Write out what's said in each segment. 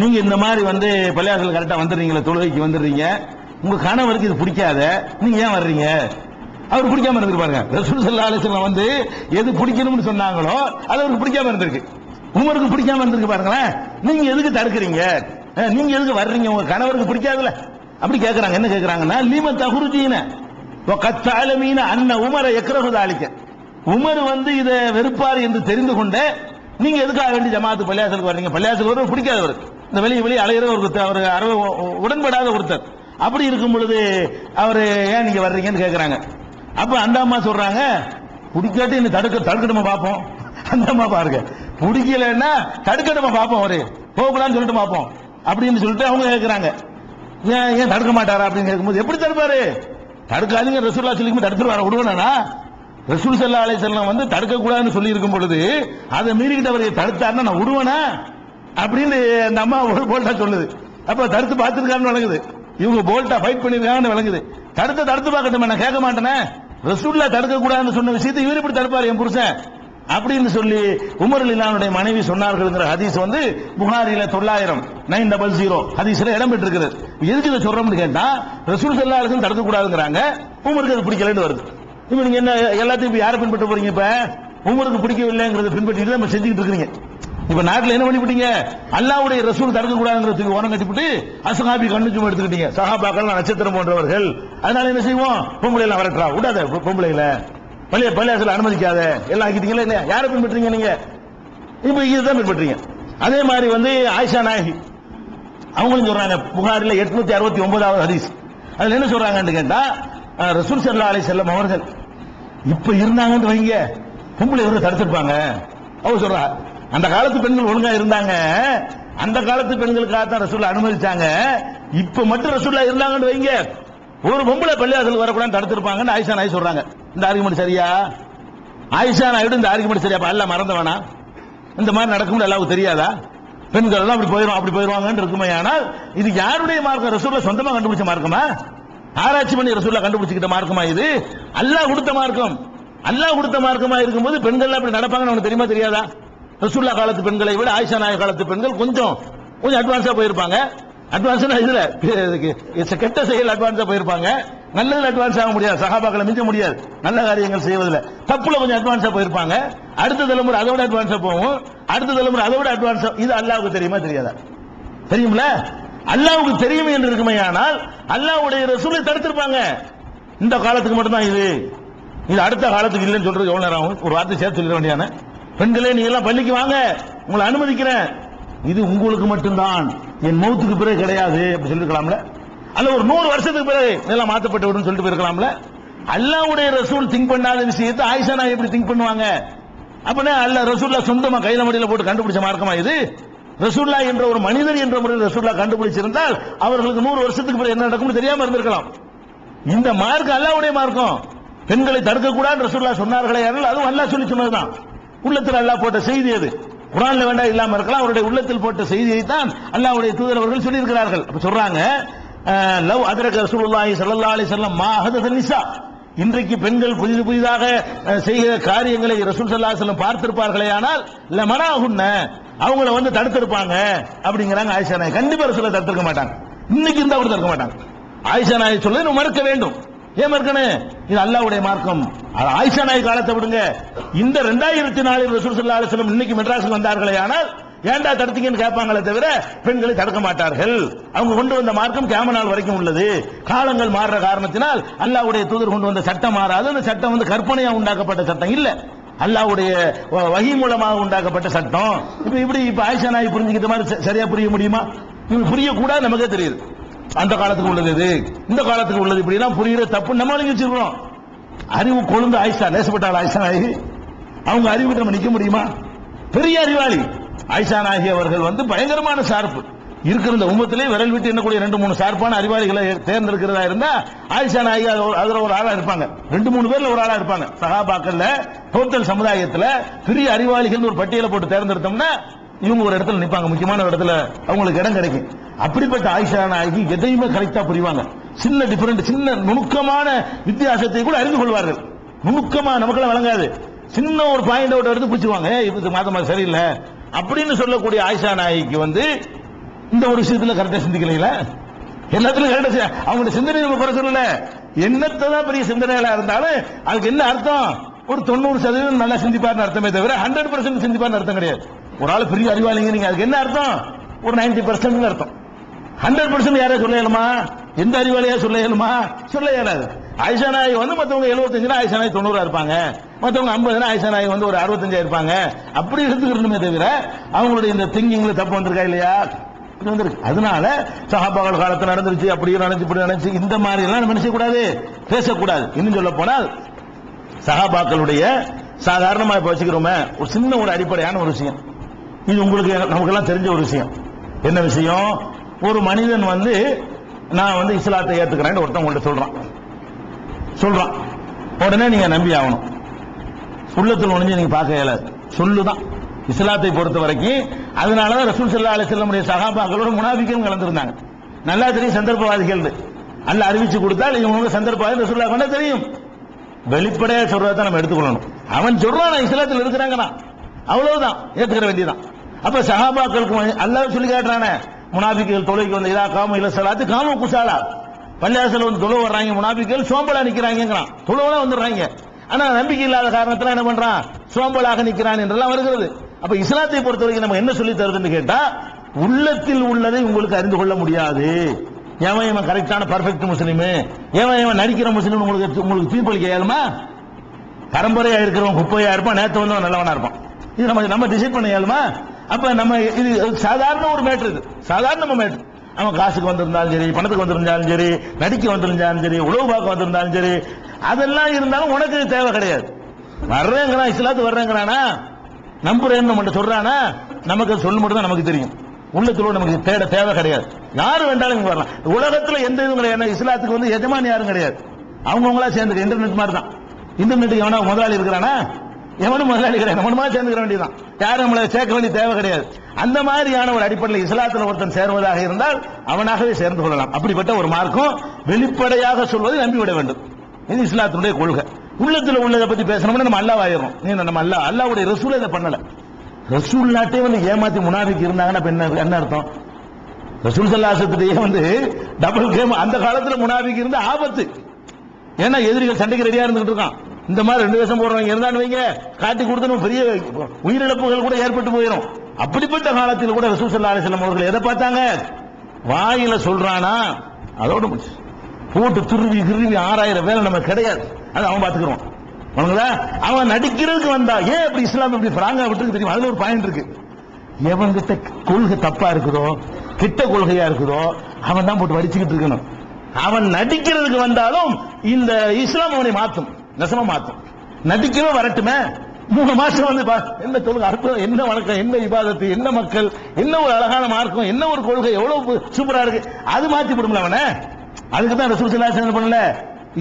நீங்க இந்த மாதிரி வந்து பள்ளியாசல் கரெக்டா வந்துடுறீங்களா தொழுகைக்கு வந்துடுறீங்க. உங்க கணவருக்கு இது பிடிக்காத நீங்க ஏன் வர்றீங்க? அவர் பிடிக்காம இருந்திருப்பாருங்க ரசூல் சல்லா அலிஸ்லாம் வந்து எது பிடிக்கணும்னு சொன்னாங்களோ அது அவருக்கு பிடிக்காம இருந்திருக்கு. உமருக்கு பிடிக்காம இருந்திருக்கு பாருங்களேன். நீங்க எதுக்கு தடுக்கிறீங்க? நீங்க எதுக்கு வர்றீங்க? உங்க கணவருக்கு பிடிக்காதுல அப்படி கேட்கறாங்க என்ன கேட்கறாங்கன்னா லீம தகுருஜீன கத்தாலமீன அன்ன உமரை எக்ரஹு தாலிக்க. உமர் வந்து இதை வெறுப்பார் என்று தெரிந்து கொண்ட நீங்க எதுக்காக வேண்டி ஜமாத்து பள்ளியாசலுக்கு வர்றீங்க? பள்ளியாசலுக்கு வர பிடிக்காதவருக்கு. இந்த வெளியே வெளியே அலையிற ஒரு அவர் அறவை உடன்படாத ஒருத்தர். அப்படி இருக்கும் பொழுது அவர் ஏன் நீங்க வர்றீங்கன்னு கேட்குறாங்க அப்ப அந்த அம்மா சொல்றாங்க பிடிக்காட்டி என்ன தடுக்க தடுக்கணுமா பார்ப்போம் அந்த அம்மா பாருங்க பிடிக்கலன்னா தடுக்கணுமா பார்ப்போம் அவரு. போகக்கூடாதுன்னு சொல்லிட்டு பார்ப்போம் அப்படின்னு சொல்லிட்டு அவங்க கேட்குறாங்க ஏன் ஏன் தடுக்க மாட்டாரா? அப்படின்னு கேட்கும்போது எப்படி தடுப்பாரு? தடுக்காதீங்க ரசூல்லா சொல்லிக்கும் தடுத்துருவார? விடுவேனா ரசூல் சல்லா அலை செல்லம் வந்து தடுக்கக்கூடாதுன்னு சொல்லி இருக்கும் பொழுது அதை மீறிக்கிட்டு அவரை தடுத்தாருன்னா நான் விடுவேனா? அப்படின்னு அந்த அம்மா ஒரு போல்ட்டா சொல்லுது. அப்ப தடுத்து பார்த்துருக்கான்னு விளங்குது இவங்க போல்ட்டா ஃபைட் பண்ணிருக்காங்கன்னு விளங்குது தடுத்து தடுத்து பார்க்கட்டும்? நான் கேட்க மாட்டேனே. ரசூல்லா தடுக்க கூடாதுன்னு சொன்ன விஷயத்தை இவர் இப்படி தடுப்பாரு என் புருஷன். அப்படின்னு சொல்லி உமர் இல்லானுடைய மனைவி சொன்னார்கள்ங்கிற ஹதீஸ் வந்து புகாரில தொள்ளாயிரம் நைன் டபுள் ஜீரோ ஹதீஸ்ல இடம் பெற்றிருக்கிறது எதுக்கு இதை சொல்றோம்னு கேட்டா ரசூல் செல்லா அலிசன் தடுக்க கூடாதுங்கிறாங்க உமருக்கு அது பிடிக்கலன்னு வருது. இப்ப நீங்க என்ன எல்லாத்தையும் இப்ப யாரை பின்பற்ற போறீங்க இப்ப? உமருக்கு பிடிக்கவில்லைங்கிறத பின்பற்றிட்டு நம்ம செஞ்சுக்கிட்டு இருக்கிறீங்க. இப்ப நாட்டில் என்ன பண்ணிவிட்டீங்க? அல்லாவுடைய ரசூல் தடுக்க கூடாதுங்கிறதுக்கு உரம் கட்டிவிட்டு அசகாபி கண்ணு சும்மா எடுத்துக்கிட்டீங்க. சகாபாக்கள் நட்சத்திரம் போன்றவர்கள். அதனால என்ன செய்வோம்? பொம்பளை எல்லாம் வரட்டா விடாத பொ- பொம்பளைல பள்ளிய பள்ளியாசல அனுமதிக்காத. எல்லாம் ஆக்கிட்டீங்களா இல்லையா? யாரை பின்பற்றீங்க நீங்க? இப்ப இதுதான் பின்பற்றீங்க அதே மாதிரி வந்து ஆயிஷா நாயகி. அவங்களும் சொல்றாங்க புகாரில் எட்நூத்தி அறுபத்தி ஒன்பதாவது ஹதீஸ். அதுல என்ன சொல்றாங்கன்னு கேட்டா ரசூல் சல்லா அலி செல்லம் அவர்கள் இப்ப இருந்தாங்கன்னு வைங்க. பொம்பளை வந்து தடுத்திருப்பாங்க. அவர் சொல்றா அந்த காலத்து பெண்கள் ஒழுங்கா இருந்தாங்க. அந்த காலத்து பெண்களுக்காக தான் ரசூல்லா அனுமதிச்சாங்க. இப்ப மட்டும் ரசூல்லா இருந்தாங்கன்னு வைங்க. ஒரு பொம்பளை பள்ளியாசல் வரக்கூடாது தடுத்திருப்பாங்கன்னு ஆயிஷா நாய் சொல்றாங்க. இந்த ஆர்குமெண்ட் சரியா? ஆயிஷா நாயுடு இந்த ஆர்குமெண்ட் சரியா? அப்ப அல்ல மறந்த வேணாம். இந்த மாதிரி நடக்கும்னு எல்லாருக்கும் தெரியாதா? பெண்கள் எல்லாம் அப்படி போயிடும் அப்படி போயிருவாங்கன்னு இருக்குமே. ஆனால் இது யாருடைய மார்க்கம்? ரசூல்லா சொந்தமா கண்டுபிடிச்ச மார்க்கமா? ஆராய்ச்சி பண்ணி ரசூல்லா கண்டுபிடிச்சிக்கிட்ட மார்க்கமா இது? அல்லாஹ் கொடுத்த மார்க்கம். அல்லாஹ் கொடுத்த மார்க்கமா இருக்கும்போது பெண்கள் அப்படி நடப்பாங்கன்னு உனக்கு தெரியுமா தெரியாதா? ரசுல்லா காலத்து பெண்களை விட ஆயிஷா நாயக காலத்து பெண்கள் கொஞ்சம் கொஞ்சம் அட்வான்ஸா போயிருப்பாங்க. அட்வான்ஸ்னா இதுல கெட்ட செயல் அட்வான்ஸா போயிருப்பாங்க. நல்லதுல அட்வான்ஸ் ஆக முடியாது. சகாபாக்களை மிஞ்ச முடியாது. நல்ல காரியங்கள் செய்வதில் தப்புல கொஞ்சம் அட்வான்ஸா போயிருப்பாங்க. அடுத்த தலைமுறை அதை விட அட்வான்ஸா போகும். அடுத்த தலைமுறை அதை விட அட்வான்ஸா இது அல்லாவுக்கு தெரியுமா? தெரியாதா? தெரியும்ல? அல்லாவுக்கு தெரியும் என்று இருக்குமே ஆனால் அல்லாவுடைய ரசூலை தடுத்திருப்பாங்க. இந்த காலத்துக்கு மட்டும்தான் இது. இது அடுத்த காலத்துக்கு இல்லைன்னு சொல்றது எவ்வளவு நேரம் ஆகும்? ஒரு வார்த்தை சேர்த்து சொல்ல வேண்டியான பெண்களே நீ எல்லாம் பள்ளிக்கு வாங்க. உங்களை அனுமதிக்கிறேன். இது உங்களுக்கு மட்டும்தான். என் மௌத்துக்கு பிறகு கிடையாது. அப்படி சொல்லிருக்கலாம்ல? அல்ல ஒரு நூறு வருஷத்துக்கு பிறகு இதெல்லாம் மாற்றப்பட்டு விடும் சொல்லிட்டு போயிருக்கலாம்ல? அல்லாவுடைய ரசூல் திங்க் பண்ணாத விஷயத்தை ஆயிஷா நான் எப்படி திங்க் பண்ணுவாங்க? அப்படின்னா அல்ல ரசூல்லா சொந்தமா கையில மடியில போட்டு கண்டுபிடிச்ச மார்க்கமா இது? ரசூல்லா என்ற ஒரு மனிதர் என்ற முறையில் ரசூல்லா கண்டுபிடிச்சிருந்தால் அவர்களுக்கு நூறு வருஷத்துக்கு பிறகு என்ன நடக்கும் தெரியாம இருந்திருக்கலாம். இந்த மார்க்கம் அல்லாவுடைய மார்க்கம். பெண்களை தடுக்க கூடாது ரசூல்லா சொன்னார்களே அதுவும் அல்லாஹ் சொல்லி சொன்னதுதான். உள்ளத்தில் அல்லாஹ் போட்ட செய்தி அது. குரான்ல வேண்டாம் இல்லாம இருக்கலாம் அவருடைய உள்ளத்தில் போட்ட செய்தியை தான் அல்லாஹ்வுடைய தூதர் அவர்கள் சொல்லி அப்ப சொல்றாங்க லவ் அதரக ரசூலுல்லாஹி ஸல்லல்லாஹு அலைஹி வஸல்லம் மா ஹதத நிசா இன்றைக்கு பெண்கள் புதிது புதிதாக செய்கிற காரியங்களை ரசூல் சல்லா செல்லம் பார்த்திருப்பார்களே ஆனால் உன்ன அவங்கள வந்து தடுத்திருப்பாங்க. அப்படிங்கிறாங்க ஆயிஷா நாய் கண்டிப்பா ரசூலை தடுத்திருக்க மாட்டாங்க. இன்னைக்கு இருந்தா கூட தடுக்க மாட்டாங்க. ஆயிஷா நாய் சொல்ல மறுக்க வேண்டும். ஏன் மறுக்கணும் இது அல்லாவுடைய மார்க்கம். அது ஆயிஷா நாய் காலத்தை விடுங்க. இந்த ரெண்டாயிரத்தி நாலில் ரசூல் ஸல்லல்லாஹு அலைஹி இன்னைக்கு மெட்ராஸுக்கு வந்தார்களே ஆனால் ஏன்டா தடுத்தீங்கன்னு கேட்பாங்களே தவிர பெண்களை தடுக்க மாட்டார்கள். அவங்க கொண்டு வந்த மார்க்கம் கேம நாள் வரைக்கும் உள்ளது. காலங்கள் மாறுற காரணத்தினால் அல்லாஹ்வுடைய தூதர் கொண்டு வந்த சட்டம் மாறாது. அந்த சட்டம் வந்து கற்பனையா உண்டாக்கப்பட்ட சட்டம் இல்ல. அல்லாஹ்வுடைய வ- மூலமாக உண்டாக்கப்பட்ட சட்டம். இப்ப இப்படி இப்ப ஆயிஷா நாய் புரிஞ்சுக்கிட்ட மாதிரி ச- சரியா புரிய முடியுமா? இவங்க புரியக்கூடாது நமக்கே தெரியுது. அந்த காலத்துக்கு உள்ளது இது. இந்த காலத்துக்கு உள்ளது. இப்படி எல்லாம் புரியுற தப்பு நம்ம வழங்கி வச்சிருக்கிறோம். அறிவு கொழுந்து ஆயிஷா லேசப்பட்டாள் ஆயிஷா நாயகி அவங்க அறிவுக்கு நம்ம நிக்க முடியுமா? பெரிய அறிவாளி. ஆயிஷா நாயகி அவர்கள் வந்து பயங்கரமான சார்பு. இருக்கிற இந்த உமத்திலே விரல் விட்டு எண்ணக்கூடிய ரெண்டு மூணு சார்பான அறிவாளிகளை தேர்ந்தெடுக்கிறதா இருந்தா ஆயிஷா நாயகி அதுல ஒரு ஆளா இருப்பாங்க. ரெண்டு மூணு பேர்ல ஒரு ஆளா இருப்பாங்க. சகாபாக்கள்ல டோட்டல் சமுதாயத்துல பெரிய அறிவாளிகள் ஒரு பட்டியலை போட்டு தேர்ந்தெடுத்தோம்னா இவங்க ஒரு இடத்துல நிப்பாங்க. முக்கியமான ஒரு இடத்துல அவங்களுக்கு இடம் கிடைக்கும். அப்படிப்பட்ட ஆயிஷா நாயகி எதையுமே கரெக்டா புரிவாங்க. சின்ன டிஃபரெண்ட் சின்ன நுணுக்கமான வித்தியாசத்தை கூட அறிந்து கொள்வார்கள். நுணுக்கமா நமக்கெல்லாம் வழங்காது சின்ன ஒரு பாயிண்ட் அவுட் எடுத்து பிடிச்சிருவாங்க. இது மாதம் சரியில்லை. அப்படின்னு சொல்லக்கூடிய ஆயிஷா நாயகிக்கு வந்து இந்த ஒரு விஷயத்துல கரெக்டா சிந்திக்கலைங்களா? எல்லாத்துலயும் கரெக்டா அவங்களோட சிந்தனை நம்ம குறை சொல்லல. என்னத்தான் பெரிய சிந்தனைகளா இருந்தாலும் அதுக்கு என்ன அர்த்தம்? ஒரு தொண்ணூறு சதவீதம் நல்லா சிந்திப்பார்னு அர்த்தமே தவிர ஹண்ட்ரட் பர்சன்ட் சிந்திப்பார்னு அர்த்தம் கிடையாது. ஒரு ஆள் பெரிய அறிவாளிங்க நீங்க அதுக்கு என்ன அர்த்தம்? ஒரு நைன்டி பர்சன்ட் அர்த்தம். ஹண்ட்ரட் பர்சன்ட் யாரா சொல்ல இயலுமா? எந்த அறிவாளியா சொல்ல இயலுமா? சொல்ல இயலாது. ஆயிஷா நாய் வந்து மத்தவங்க எழுபத்தஞ்சுனா ஆயிஷா நாய் தொண்ணூறா இருப்பாங்க. மத்தவங்க ஐம்பதுனா ஆயிஷா நாய் வந்து ஒரு அறுபத்தஞ்சா இருப்பாங்க. அப்படி எடுத்துக்கணுமே தவிர அவங்களுடைய இந்த திங்கிங்ல தப்பு வந்திருக்கா இல்லையா? வந்திருக்கு. அதனால சகாபாக்கள் காலத்தில் நடந்துருச்சு அப்படியே நினைச்சு இப்படி நினைச்சு இந்த மாதிரி எல்லாம் நம்ம நினைச்ச கூடாது பேசக்கூடாது. இன்னும் சொல்ல போனால் சகாபாக்களுடைய சாதாரணமாக இப்போ வச்சுக்கிறோமே ஒரு சின்ன ஒரு அடிப்படையான ஒரு விஷயம். இது உங்களுக்கு நமக்கெல்லாம் தெரிஞ்ச ஒரு விஷயம். என்ன விஷயம்? ஒரு மனிதன் வந்து நான் வந்து இஸ்லாத்தை ஏத்துக்கிறேன்னு ஒருத்தன் சொல்றான். சொல்றான். உடனே நீங்க நம்பி ஆகணும். உள்ளத்தில் ஒழிஞ்சு நீங்க பார்க்க இயலாது. சொல்லுதான். இஸ்லாத்தை பொறுத்த வரைக்கும் அதனாலதான் ரசூல் சல்லா அலிஸ்லமுடைய சகாபாக்களோட முனாபிக்கும் கலந்துருந்தாங்க. நல்லா தெரியும் சந்தர்ப்பவாதிகள் அல்ல அறிவிச்சு கொடுத்தால் இவங்க சந்தர்ப்பவாதி ரசூல்லா கொண்டா தெரியும். வெளிப்படையா சொல்றதை நம்ம எடுத்துக்கொள்ளணும். அவன் சொல்றான் நான் இஸ்லாத்தில் இருக்கிறாங்கண்ணா அவ்வளவுதான். ஏத்துக்கிற வேண்டியதான் அப்ப சகாபாக்களுக்கு அல்லாஹ் சொல்லி காட்டுறானே முனாபிக்கள் தொலைக்கு வந்த இதா காம இல்ல சலாத்து காம குசாலா பள்ளியாசல் வந்து தொழு வர்றாங்க முனாபிக்கள் சோம்பலா நிக்கிறாங்கிறான் தொழுவெல்லாம் வந்துடுறாங்க. ஆனா நம்பிக்கை இல்லாத காரணத்துல என்ன பண்றான்? சோம்பலாக நிக்கிறான் என்றெல்லாம் வருகிறது. அப்ப இஸ்லாத்தை பொறுத்த வரைக்கும் நம்ம என்ன சொல்லி தருதுன்னு கேட்டா உள்ளத்தில் உள்ளதை உங்களுக்கு அறிந்து கொள்ள முடியாது. ஏவன் இவன் கரெக்டான பர்ஃபெக்ட் முஸ்லீம்? ஏவன் இவன் நடிக்கிற முஸ்லீம் உங்களுக்கு உங்களுக்கு தீர்ப்பளிக்க இயலுமா? பரம்பரையா இருக்கிறவன் குப்பையா இருப்பான் நேத்து வந்தவன் நல்லவனா இருப்பான். இது நம்ம நம்ம டிசைட் பண்ண ஏழுமா அப்ப நம்ம இது சாதாரண ஒரு மேட்ரு இது. சாதாரண மேட்ரு அவன் காசுக்கு வந்திருந்தாலும் சரி பணத்துக்கு வந்திருந்தாலும் சரி நடிக்க வந்திருந்தாலும் சரி உழவு பார்க்க வந்திருந்தாலும் சரி அதெல்லாம் இருந்தாலும் உனக்கு தேவை கிடையாது. வர்றேங்கிறான் இஸ்லாத்து வர்றேங்கிறானா? நம்புறேன்னு நம்மகிட்ட சொல்றானா? நமக்கு சொல்ல மட்டும் தான் நமக்கு தெரியும். உள்ளத்துல நமக்கு தேட தேவை கிடையாது. யாரு வேண்டாலும் இங்க வரலாம். உலகத்துல எந்த இதுவும் கிடையாது. இஸ்லாத்துக்கு வந்து எஜமானி யாரும் கிடையாது. அவங்கவுங்களா சேர்ந்து இன்டர்நெட் மாதிரி தான். இன்டர்நெட்டுக்கு எவனா முதலாளி இருக்கிறானா? எவனும் முதலாளி கிடையாது சேர்ந்துக்க சேர்ந்துக்கிற வேண்டியதான் யாரும் நம்மளை சேர்க்க வேண்டிய தேவை கிடையாது. அந்த மாதிரியான ஒரு அடிப்படையில் இஸ்லாத்தில் ஒருத்தன் சேருவதாக இருந்தால் அவனாகவே சேர்ந்து கொள்ளலாம். அப்படிப்பட்ட ஒரு மார்க்கம் வெளிப்படையாக சொல்வதை நம்பிவிட வேண்டும். இது இஸ்லாத்தினுடைய கொள்கை. உள்ளத்தில் உள்ளதை பத்தி பேசணும்னா நம்ம அல்லாஹ் ஆயிரும். நீ நம்ம அல்லா அல்லாவுடைய ரசூல இதை பண்ணல? ரசூல் நாட்டே வந்து ஏமாத்தி முனாபிக்கு இருந்தாங்கன்னா என்ன என்ன அர்த்தம்? ரசூல் சல்லாசத்திலேயே வந்து டபுள் கேம் அந்த காலத்தில் முனாபிக்கு இருந்த ஆபத்து. ஏன்னா எதிரிகள் சண்டைக்கு ரெடியா இருந்துகிட்டு இருக்கான். இந்த மாதிரி ரெண்டு வருஷம் போடுறவங்க இருந்தான்னு வைங்க. காட்டி கொடுத்து பெரிய உயிரிழப்புகள் கூட ஏற்பட்டு போயிடும் அப்படிப்பட்ட காலத்தில் கூட ரசூல் சல்லா அலிஸ்லாம் அவர்கள் எதை பார்த்தாங்க? வாயில சொல்றானா அதோட முடிச்சு போட்டு துருவி திருவி ஆறாயிரம் வேலை நம்ம கிடையாது. அது அவன் பாத்துக்கிறோம் அவன் நடிக்கிறதுக்கு வந்தா. ஏன் இப்படி இஸ்லாம் இப்படி பிராங்கா விட்டுருக்கு தெரியும்? அதுல ஒரு பாயிண்ட் இருக்கு. எவன்கிட்ட கொள்கை தப்பா இருக்குதோ கிட்ட கொள்கையா இருக்குதோ அவன் தான் போட்டு வடிச்சுக்கிட்டு இருக்கணும். அவன் நடிக்கிறதுக்கு வந்தாலும் இந்த இஸ்லாம் அவனை மாத்தும். நெசமா மாத்தும். நடிக்கவே வரட்டுமே? மூணு மாசம் வந்து என்ன சொல்லுங்க அற்புதம் என்ன வழக்கம் என்ன விவாதத்து என்ன மக்கள் என்ன ஒரு அழகான மார்க்கம் என்ன ஒரு கொள்கை எவ்வளவு சூப்பரா இருக்கு? அது மாத்தி விடும்ல அவனை. அதுக்கு தான் ரசூல் ஸல்லல்லாஹு அலைஹி பண்ணல.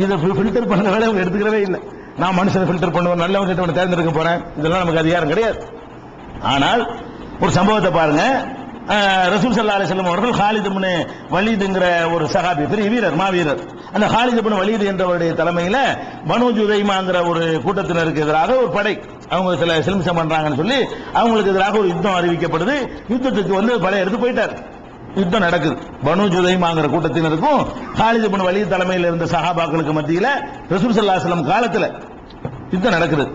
இதை ஃபில்டர் பண்ண வேலை அவங்க எடுத்துக்கிறவே இல்லை. நான் மனுஷனை ஃபில்டர் பண்ணுவேன் நல்லவன் கிட்ட தேர்ந்தெடுக்க போறேன். இதெல்லாம் நமக்கு அதிகாரம் கிடையாது. ஆனால் ஒரு சம்பவத்தை பாருங்க. ரசூல் சல்லா அலிஸ்லாம் அவர்கள் ஹாலித் இப்னு வலீதுங்கிற ஒரு சகாபி பெரிய வீரர் மாவீரர். அந்த ஹாலித் இப்னு வலீது என்றவருடைய தலைமையில் பனு ஜுதைமாங்கிற ஒரு கூட்டத்தினருக்கு எதிராக ஒரு படை அவங்க சில சிலிம்சம் பண்றாங்கன்னு சொல்லி அவங்களுக்கு எதிராக ஒரு யுத்தம் அறிவிக்கப்படுது. யுத்தத்துக்கு வந்து படை எடுத்து போயிட்டார். யுத்தம் நடக்குது. பனு ஜுதைமாங்கிற கூட்டத்தினருக்கும் ஹாலித் இப்னு வலீத் தலைமையில் இருந்த சஹாபாக்களுக்கு மத்தியில் ரசூல் சல்லா அலிஸ்லாம் காலத்தில் யுத்தம் நடக்குது.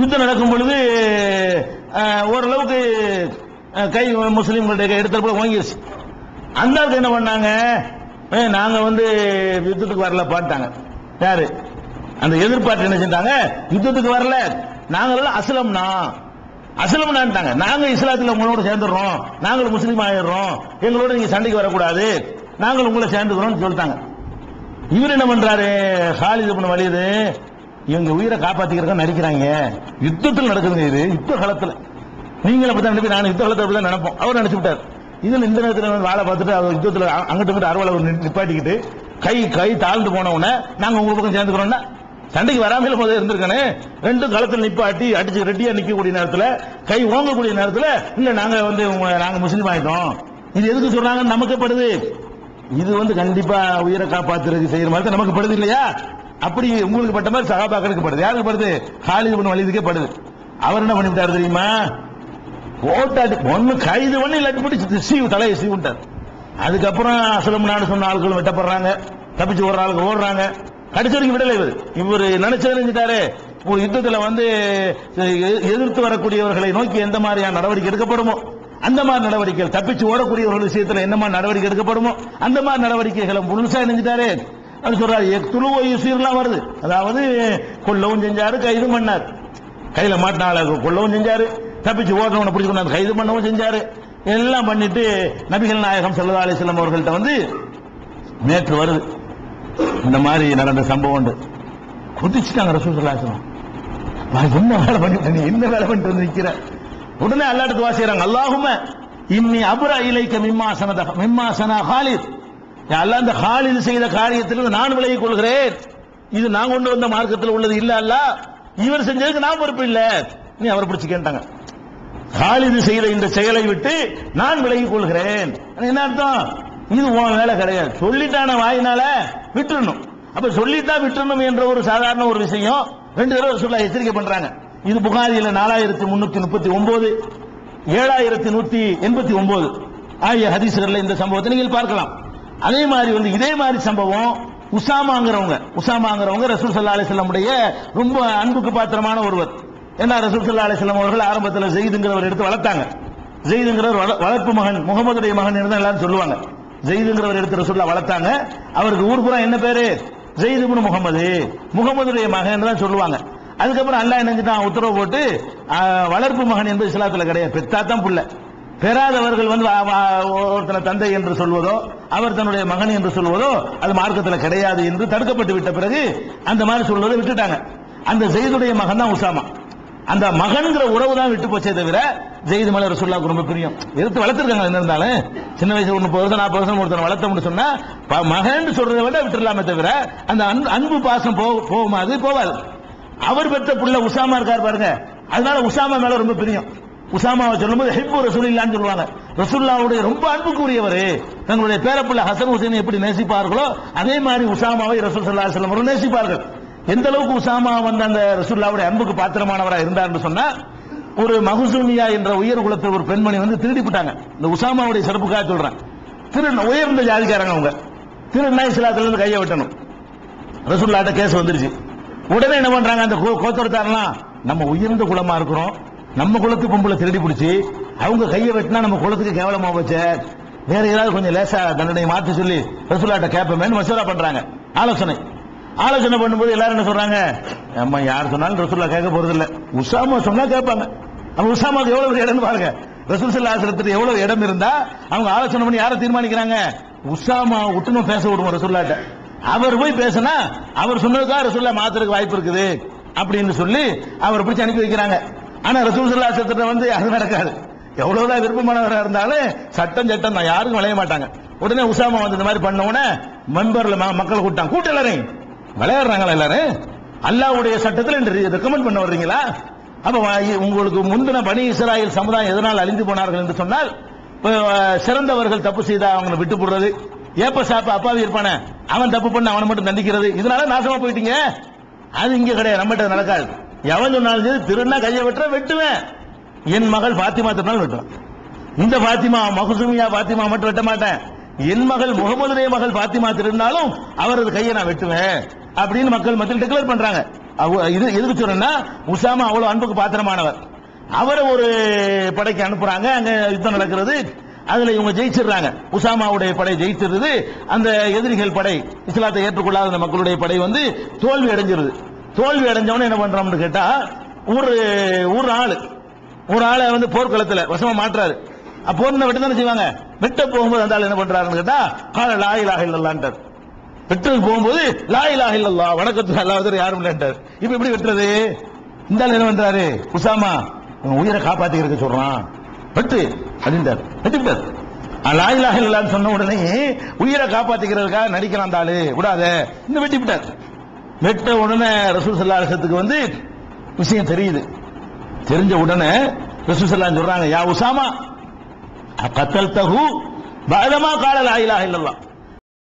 யுத்தம் நடக்கும் பொழுது ஓரளவுக்கு கை முஸ்லீம்களுடைய இடத்துல வாங்கிடுச்சு அந்த ஆளுக்கு என்ன பண்ணாங்க? நாங்க வந்து யுத்தத்துக்கு வரல பாட்டாங்க. யாரு? அந்த எதிர்பார்த்து என்ன செஞ்சாங்க யுத்தத்துக்கு வரல. நாங்களெல்லாம் அசலம்னா அஸ்லம்னான்ட்டாங்க. நாங்க இஸ்லாத்துல உங்களோட சேர்ந்துடுறோம். நாங்களும் முஸ்லீம் ஆயிடுறோம். எங்களோட நீங்க சண்டைக்கு வரக்கூடாது. நாங்கள் உங்களை சேர்ந்துக்கிறோம் சொல்லிட்டாங்க. இவர் என்ன பண்றாரு? ஹாலிது பண்ண வலிது இவங்க உயிரை காப்பாத்திக்கிறதுக்கு நடிக்கிறாங்க. யுத்தத்தில் நடக்குதுங்க இது. யுத்த காலத்துல. நீங்களும் அப்படி நினைப்பி நான் யுத்த காலத்தில் நினைப்போம். அவர் நினைச்சு விட்டார் இதில் இந்த நேரத்தில் வேலை பார்த்துட்டு அவர் யுத்தத்தில் அ- அங்கிட்டு இங்கிட்டு அறுவலை ஒரு நிப்பாட்டிக்கிட்டு கை கை தாழ்ந்து போன உடனே நாங்கள் உங்க பக்கம் சேர்ந்துக்கிறோம்னா சண்டைக்கு வராமல் முதல்ல இருந்திருக்கானே. ரெண்டு காலத்தில் நிப்பாட்டி அடிச்சு ரெட்டியா நிற்கக்கூடிய நேரத்தில் கை ஓங்கக்கூடிய நேரத்தில் இல்லை நாங்கள் வந்து உங்க- நாங்கள் முஸ்லீம் ஆயிட்டோம். இது எதுக்கு சொல்றாங்கன்னு நமக்கு படுது. இது வந்து கண்டிப்பா உயிரை காப்பாற்றுறது செய்யற மாதிரி தான் நமக்கு படுது இல்லையா? அப்படி உங்களுக்கு பட்ட மாதிரி சகாபாக்களுக்கு படுது. யாருக்கு படுது? ஹாலிவுட் பண்ண வலிதுக்கே படுது. அவர் என்ன பண்ணிவிட்டாரு தெரியுமா? ஓட்டாட்டி ஒன்னு கைது பண்ணி இல்லாட்டி பிடிச்சி சீவு தலையை சீவுட்டார். அதுக்கப்புறம் அசலம் நாடு சொன்ன ஆட்கள் வெட்டப்படுறாங்க. தப்பிச்சு ஓடுற ஆளுங்க ஓடுறாங்க. கடைசி வரைக்கும் விடலை இவர். இவர் நினைச்சது நினைச்சிட்டாரு ஒரு யுத்தத்தில் வந்து எதிர்த்து வரக்கூடியவர்களை நோக்கி எந்த மாதிரியான நடவடிக்கை எடுக்கப்படுமோ அந்த மாதிரி நடவடிக்கைகள் தப்பிச்சு ஓடக்கூடியவர்கள் விஷயத்தில் என்ன மாதிரி நடவடிக்கை எடுக்கப்படுமோ அந்த மாதிரி நடவடிக்கைகளை முழுசா நினைச்சிட்டாரு அது சொல்றாரு துளுவோ யூசியர்லாம் வருது. அதாவது கொல்லவும் செஞ்சாரு கைதும் பண்ணார். கையில மாட்டினால கொல்லவும் செஞ்சாரு. தப்பிச்சு ஓடுறவனை பிடிச்சு கொண்டாந்து கைது பண்ணவும் செஞ்சாரு. எல்லாம் பண்ணிட்டு நபிகள் நாயகம் ஸல்லல்லாஹு அலைஹி அவர்கள்ட்ட வந்து நேற்று வருது. இந்த மாதிரி நடந்த சம்பவம் உண்டு. குதிச்சுட்டாங்க ரசூல் ஸல்லல்லாஹு நான் என்ன வேலை பண்ணிட்டு நீ என்ன வேலை பண்ணிட்டு வந்து நிற்கிற உடனே அல்லாஹ்ட்ட வாசிக்கிறாங்க செய்றாங்க. இன்னி அபுரா இலைக்க மிம்மாசன மிம்மாசனா ஹாலித். அல்ல அந்த இந்த ஹாலித் செய்த காரியத்திலிருந்து நான் விலகிக் கொள்கிறேன். இது நான் கொண்டு வந்த மார்க்கத்தில் உள்ளது இல்ல அல்ல இவர் செஞ்சதுக்கு நான் பொறுப்பு இல்ல. நீ அவரை பிடிச்சு கேட்டாங்க. ஹாலிது செய்த இந்த செயலை விட்டு நான் விலகிக் கொள்கிறேன். என்ன அர்த்தம்? இது உன் வேலை கிடையாது. சொல்லிட்டான வாயினால விட்டுறணும். அப்ப சொல்லித்தான் விட்டுறணும் என்ற ஒரு சாதாரண ஒரு விஷயம் ரெண்டு தடவை சொல்ல எச்சரிக்கை பண்றாங்க. இது புகாரியில நாலாயிரத்தி முன்னூத்தி முப்பத்தி ஒன்பது ஏழாயிரத்தி நூத்தி எண்பத்தி ஒன்பது ஆகிய ஹதீஸ்கள்ல இந்த சம்பவத்தை நீங்கள் பார்க்கலாம். அதே மாதிரி வந்து இதே மாதிரி சம்பவம் உசாமாங்கிறவங்க உசாமாங்கிறவங்க ரசூல் சல்லா அலிஸ்லமுடைய ரொம்ப அன்புக்கு பாத்திரமான ஒருவர். ஏன்னா ரசூசல்லா அலிஸ்லாம் அவர்கள் ஆரம்பத்தில் ஜெயிதுங்கிறவர் எடுத்து வளர்த்தாங்க. ஜெயிதுங்கிறவர் வளர்ப்பு மகன் முகமதுடைய மகன் என்று தான் எல்லாரும் சொல்லுவாங்க. ஜெயிதுங்கிறவர் எடுத்து ரசூல்லா வளர்த்தாங்க. அவருக்கு ஊர் புறம் என்ன பேரு? ஜெயிதுபுன் முகமது. முகமதுடைய மகன் தான் சொல்லுவாங்க. அதுக்கப்புறம் அல்லா என்ன உத்தரவு போட்டு வளர்ப்பு மகன் என்பது இஸ்லாத்தில் கிடையாது. பெத்தா தான் புள்ள. பெறாதவர்கள் வந்து ஒருத்தனை தந்தை என்று சொல்வதோ அவர் தன்னுடைய மகன் என்று சொல்வதோ அது மார்க்கத்தில் கிடையாது என்று தடுக்கப்பட்டு விட்ட பிறகு அந்த மாதிரி சொல்வதை விட்டுட்டாங்க. அந்த ஜெயிதுடைய மகன் தான் உசாமா. அந்த மகன்கிற உறவு தான் விட்டு போச்சே தவிர ஜெயிது மேல ரசூல்லாவுக்கு ரொம்ப பிரியம். எடுத்து வளர்த்துருக்காங்க என்ன இருந்தாலும் சின்ன வயசு ஒன்று வருஷம் நாற்பது வருஷம் ஒருத்தனை வளர்த்தோம்னு சொன்னா ப- மகன் சொல்றதை விட விட்டுடலாமே தவிர அந்த அன்பு- அன்பு பாசம் போக போகுமா அது போகாது. அவர் பெற்ற புள்ள உசாமா இருக்கார் பாருங்க. அதனால உசாமா மேல ரொம்ப பிரியம். உசாமாவை சொல்லும்போது ஹிப்பு ரசூலில்லான்னு சொல்லுவாங்க. ரசூல்லாவுடைய ரொம்ப அன்புக்குரியவர். தங்களுடைய பேரப்புள்ள ஹசன் ஹுசேன் எப்படி நேசிப்பார்களோ அதே மாதிரி உசாமாவை ரசூல் சல்லா செல்லம் நேசிப்பார்கள். எந்த அளவுக்கு உசாமா வந்து அந்த ரசூல்லாவுடைய அன்புக்கு பாத்திரமானவராக இருந்தார்னு சொன்னா ஒரு மகசூமியா என்ற உயர் குலத்தில் ஒரு பெண்மணி வந்து திருடிப்பட்டாங்க. இந்த உசாமாவுடைய சிறப்புக்காக சொல்றேன். திரு உயர்ந்த ஜாதிக்காரங்க அவங்க. திருநா இஸ்லாத்துல இருந்து கையை வெட்டணும். ரசூல்லாட்ட கேஸ் வந்துருச்சு. உடனே என்ன பண்றாங்க அந்த கோ- நம்ம உயர்ந்த குலமா இருக்கிறோம். நம்ம குலத்து பொம்பளை திருடி பிடிச்சி அவங்க கையை வெட்டினா நம்ம குலத்துக்கு கேவலமா போச்சே. வேற ஏதாவது கொஞ்சம் லேசா தண்டனை மாற்றி சொல்லி ரசூல்லாட்ட கேட்போமேன்னு மசோதா பண்றாங்க. ஆலோசனை. ஆலோசனை பண்ணும்போது எல்லாரும் என்ன சொல்றாங்க? அம்மா யார் சொன்னாலும் ரசூல்லா கேட்க போறது இல்ல உசாமா சொன்னா கேட்பாங்க. அவங்க உசாமாவுக்கு எவ்வளவு இடம்னு பாருங்க. ரசூல் சல்லா ஆசிரத்துக்கு எவ்வளவு இடம் இருந்தா அவங்க ஆலோசனை பண்ணி யாரை தீர்மானிக்கிறாங்க? உசாமா விட்டு பேச விடுவோம் ரசூல்லாட்ட அவர் போய் பேசினா அவர் சொன்னதுக்காக ரசூல்லா மாத்துறதுக்கு வாய்ப்பு இருக்குது அப்படின்னு சொல்லி அவர் பிடிச்சி அனுப்பி வைக்கிறாங்க. ஆனா ரசூல் சல்லா ஆசிரத்துல வந்து அது நடக்காது. எவ்வளவுதான் விருப்பமானவராக இருந்தாலும் சட்டம் சட்டம் தான். யாருக்கும் விளைய மாட்டாங்க. உடனே உசாமா வந்து இந்த மாதிரி பண்ண உடனே மெம்பர்ல ம- மக்கள் கூட்டம் கூட்ட எல்லாரையும். விளையாடுறாங்களா எல்லாரும்? அல்லாஹ்வுடைய சட்டத்தில் ரெக்கமெண்ட் பண்ண வர்றீங்களா? அப்ப உங்களுக்கு முந்தின பனி இஸ்ராயல் சமுதாயம் எதனால் அழிந்து போனார்கள் என்று சொன்னால் சிறந்தவர்கள் தப்பு செய்தா அவங்களை விட்டு போடுறது. ஏப்ப சாப்ப அப்பாவி இருப்பானே அவன் தப்பு பண்ண அவனை மட்டும் தண்டிக்கிறது. இதனால நாசமா போயிட்டீங்க. அது இங்க கிடையாது நம்மகிட்ட நடக்காது. எவன் சொன்னாலும் சரி திருநா கையை வெட்டுற வெட்டுவேன். என் மகள் பாத்திமா திருநாள் வெட்டுவேன். இந்த பாத்திமா மகுசுமியா பாத்திமா மட்டும் வெட்ட மாட்டேன். என் மகள் முகமதுடைய மகள் பாத்திமா திருந்தாலும் அவரது கையை நான் வெட்டுவேன். அப்படின்னு மக்கள் மத்தியில் டிக்ளேர் பண்றாங்க. இது எதுக்கு சொல்றேன்னா உசாமா அவ்வளவு அன்புக்கு பாத்திரமானவர். அவரை ஒரு படைக்கு அனுப்புறாங்க அங்க யுத்தம் நடக்கிறது. அதுல இவங்க ஜெயிச்சிடுறாங்க. உசாமாவுடைய படை ஜெயிச்சிருது அந்த எதிரிகள் படை இஸ்லாத்தை ஏற்றுக்கொள்ளாத அந்த மக்களுடைய படை வந்து தோல்வி அடைஞ்சிருது. தோல்வி அடைஞ்சவன என்ன பண்றோம்னு கேட்டா ஒரு ஒரு ஆளு ஒரு ஆளை வந்து போர்க்களத்துல வசமா மாற்றாரு. அப்போ போர்ன வெட்ட தானே செய்வாங்க? வெட்ட போகும்போது அந்த ஆள் என்ன பண்றாருன்னு கேட்டா கால லாயில் இலாஹ வெட்டுறது வெட்டுறதுக்கு போகும்போது லா இலாஹ இல்லல்லா வணக்கத்துக்கு அல்லாஹ் யாரும் இல்லைன்றார் இப்ப எப்படி வெட்டுறது? இந்த ஆள் என்ன பண்றாரு? உசாமா உன் உயிரை காப்பாத்திக்கிறதுக்கு சொல்றான். வெட்டு அப்படின்றார். வெட்டுட்டார் லா இலாஹ இல்லான்னு சொன்ன உடனே உயிரை காப்பாத்திக்கிறதுக்காக நடிக்கிறான் அந்த ஆளு. விடாத. இந்த வெட்டி விட்டார் வெட்ட உடனே ரசூல் சல்லா அலிசத்துக்கு வந்து விஷயம் தெரியுது. தெரிஞ்ச உடனே ரசூசல்லாம் சொல்றாங்க யா உசாமா கத்தல் தகு பாதமா கால லா இலாஹ இல்லல்லாம்